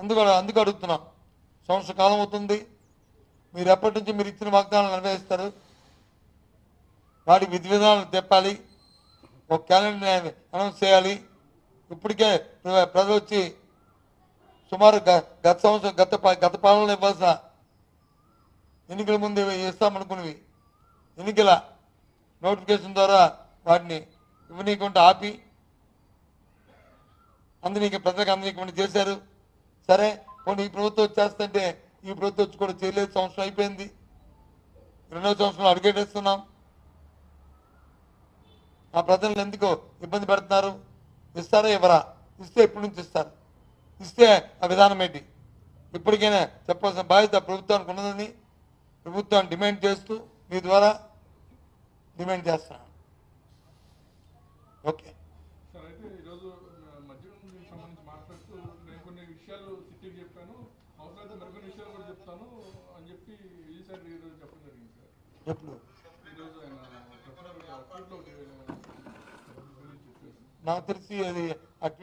అందుకు అందుకు అడుగుతున్నాం. సంవత్సర కాలం అవుతుంది. మీరు ఎప్పటి నుంచి మీరు ఇచ్చిన వాగ్దానాలు నెరవేరుస్తారు? వాటి విధి విధానాలు చెప్పాలి ఒక క్యాలెండర్ అనౌన్స్ చేయాలి. ఇప్పటికే ప్రజలు వచ్చి సుమారు గ- గత సంవత్సరం గత గత పాలనలో ఇవ్వాల్సిన ఎన్నికల ముందు ఇస్తామనుకున్నవి. ఎన్నికల నోటిఫికేషన్ ద్వారా వాటిని ఇవ్వనీయకుండా ఆపి అందరికి ప్రజలకు అందరికీ చేశారు. సరే పోనీ ఈ ప్రభుత్వం వచ్చేస్తుంటే ఈ ప్రభుత్వం వచ్చి కూడా చేయలేదు సంవత్సరం అయిపోయింది. రెండో సంవత్సరం అడుగేటేస్తున్నాం. ఆ ప్రజలను ఎందుకు ఇబ్బంది పెడుతున్నారు? ఇస్తారా ఇవ్వరా? ఇస్తే ఎప్పటి నుంచి ఇస్తారు? ఇస్తే ఆ విధానం ఏంటి? ఇప్పటికైనా చెప్పాల్సిన బాధ్యత ప్రభుత్వానికి ఉన్నదని ప్రభుత్వాన్ని డిమాండ్ చేస్తూ మీ ద్వారా డిమాండ్ చేస్తున్నాను. ఓకే. విషయాలు సిట్టికి చెప్పాను. అవసరమైతే మరికొన్ని విషయాలు కూడా చెప్తాను అని చెప్పి ఈ సార్ ఈరోజు చెప్పడం జరిగింది సార్. ఎప్పుడు? ఈరోజు ఆయన. నాకు తెలిసి అది